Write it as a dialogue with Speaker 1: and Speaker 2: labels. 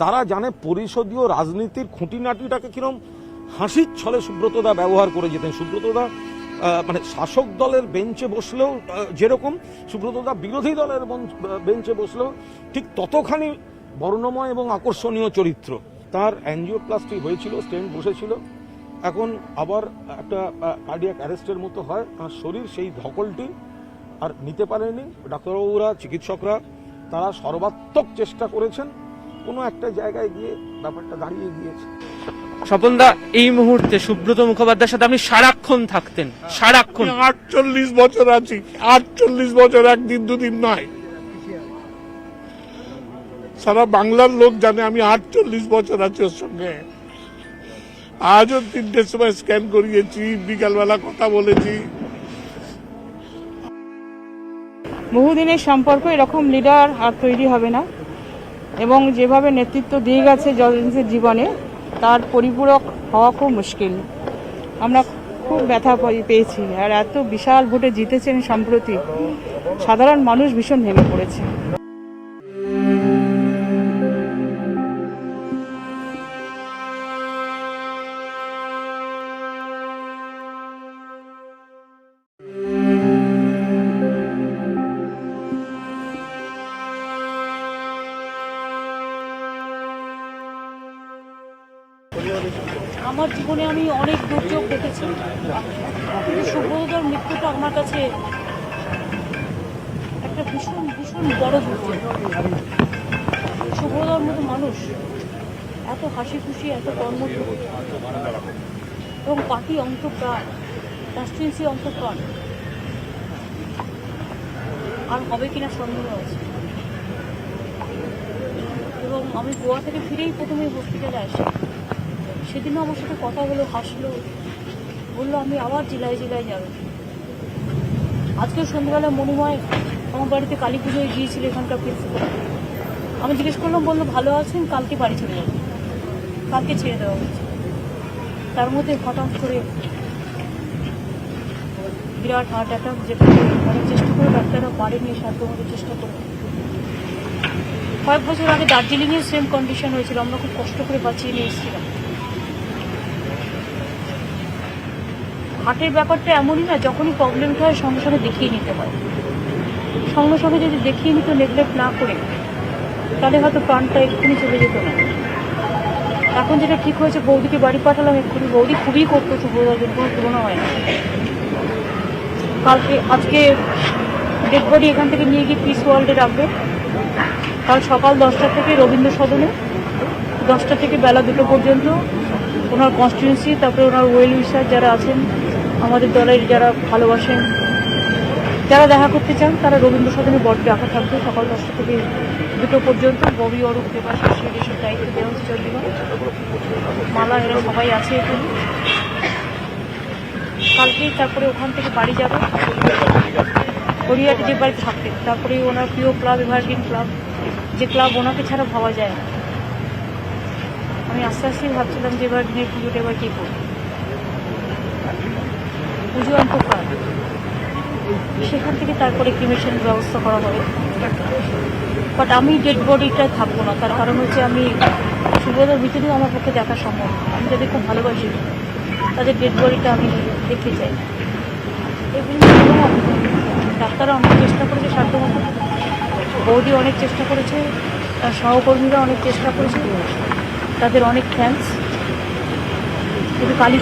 Speaker 1: তারা জানে পরিষদীয় রাজনীতির খুঁটিনাটিটাকে কিরম হাসির ছলে সুব্রতদা ব্যবহার করে যেতেন। সুব্রতদা মানে শাসক দলের বেঞ্চে বসলেও যেরকম সুব্রতদা বিরোধী দলের বেঞ্চে বসলেও ঠিক ততখানি বর্ণময় এবং আকর্ষণীয় চরিত্র। তার অ্যাঞ্জিওপ্লাস্টি হয়েছিল স্টেন্ট বসেছিল। এখন আবার একটা কার্ডিয়াক অ্যারেস্টের মতো হয়। তার শরীর সেই ধকলটি আর নিতে পারেনি। ডাক্তারবাবুরা, চিকিৎসকরা, তারা সর্বাত্মক চেষ্টা করেছেন। কোনো একটা জায়গায় গিয়ে ব্যাপারটা দাঁড়িয়ে গিয়েছে।
Speaker 2: স্বপনদা এই মুহূর্তে সুব্রত মুখোপাধ্যায়ের সাথে আপনি সারাক্ষণ থাকতেন সারাক্ষণ।
Speaker 3: আটচল্লিশ বছর আছি আটচল্লিশ বছর একদিন দুদিন নয়। সারা বাংলার লোক জানে আমি আটচল্লিশ বছর আছি ওর সঙ্গে। আজও তিনটের সময় স্ক্যান করিয়েছি বিকালবেলা কথা বলেছি।
Speaker 4: বহুদিনের সম্পর্ক এরকম লিডার আর তৈরি হবে না। এবং যেভাবে নেতৃত্ব দিয়ে গেছে জলজেন্সের জীবনে, তার পরিপূরক হওয়া খুব মুশকিল। আমরা খুব ব্যথা পেয়েছি। আর এত বিশাল ভোটে জিতেছেন সম্প্রতি। সাধারণ মানুষ ভীষণ ভেঙে পড়েছে।
Speaker 5: আমার জীবনে আমি অনেক দুর্যোগ দেখেছি। কিন্তু সুব্রতদার মৃত্যুটা আমার কাছে একটা ভীষণ ভীষণ বড় দুর্যোগ। সুব্রতদার মতো মানুষ এত হাসি খুশি এত কর্ম এবং পার্টি অন্তপ্রাণ কনস্টিটুয়েন্সি অন্তপ্রাণ আর হবে কিনা সন্দেহ আছে। এবং আমি গোয়া থেকে ফিরেই প্রথমে হসপিটালে আসি। সেদিনও আমার সাথে কথা হলো হাসলো। বলল, আমি আবার জেলায় জেলায় যাব। আজকে সন্ধ্যাবেলা মনুময় আমার বাড়িতে কালী পুজোয় গিয়েছিল এখানকার প্রিন্সিপাল আমি জিজ্ঞেস করলাম, বলল, ভালো আছেন? কালকে বাড়ি চলে যাবে। কালকে ছেড়ে দেওয়া হয়েছে। তার মধ্যে হঠাৎ করে বিরাট হার্ট অ্যাটাক যেটা অনেক চেষ্টা করে ডাক্তাররা পারেনি সাধ্য মতো চেষ্টা করে। কয়েক বছর আগে দার্জিলিংয়ে সেম কন্ডিশন হয়েছিল। আমরা খুব কষ্ট করে বাঁচিয়ে নিয়ে এসেছিলাম। হার্টের ব্যাপারটা এমনই না, যখনই প্রবলেমটা হয়, সঙ্গে সঙ্গে দেখিয়ে নিতে হয়। সঙ্গে সঙ্গে যদি দেখিয়ে নিত নেগলেক্ট না করে, তাহলে হয়তো প্রাণটা এক্ষুনি চলে যেত না। এখন যেটা ঠিক হয়েছে, বৌদিকে বাড়ি পাঠালাম এক্ষুনি বৌদি খুবই করতো শুভদার কোনো তুলনা হয় না। কালকে, আজকে ডেড বডি এখান থেকে নিয়ে গিয়ে পিস ওয়ার্ল্ডে রাখবে। কাল সকাল দশটা থেকে রবীন্দ্র সদনে, দশটা থেকে বেলা দুটো পর্যন্ত। ওনার কনস্টিটিউন্সি তারপরে ওনার ওয়েল উইসার যারা আছেন আমাদের দলের যারা ভালোবাসেন, যারা দেখা করতে চান, তারা রবীন্দ্র সদনে বডি রাখা থাকবে। সকাল দশটা থেকে দুটো পর্যন্ত ববি অরূপ এসব দায়িত্ব দেওয়া হচ্ছে মালা, এরা সবাই আছে এখানে। কালকেই তারপরে ওখান থেকে বাড়ি যাবে। গড়িয়াতে যে বাড়িতে থাকতেন তারপরে ওনার প্রিয় ক্লাব, এভারগ্রিন ক্লাব, যে ক্লাব ওনাকে ছাড়া ভাবা যায় না। আমি আস্তে আস্তেই ভাবছিলাম যে এবার দিনের পুজোটা এবার কী করব। সেখান থেকে তারপরে ক্রিমেশন ব্যবস্থা করা হবে। বাট আমি ডেড বডিটা থাকব না। তার কারণ হচ্ছে আমি সুবোধার ভিতরেও আমার পক্ষে দেখা সম্ভব আমি যাদের খুব ভালোবাসি, তাদের ডেড বডিটা আমি দেখতে চাই। এগুলো ডাক্তাররা অনেক চেষ্টা করেছে সাধ্যমতো বৌদি অনেক চেষ্টা করেছে, তার সহকর্মীরা অনেক চেষ্টা করেছে, তাদের অনেক থ্যাঙ্কস কিন্তু কালী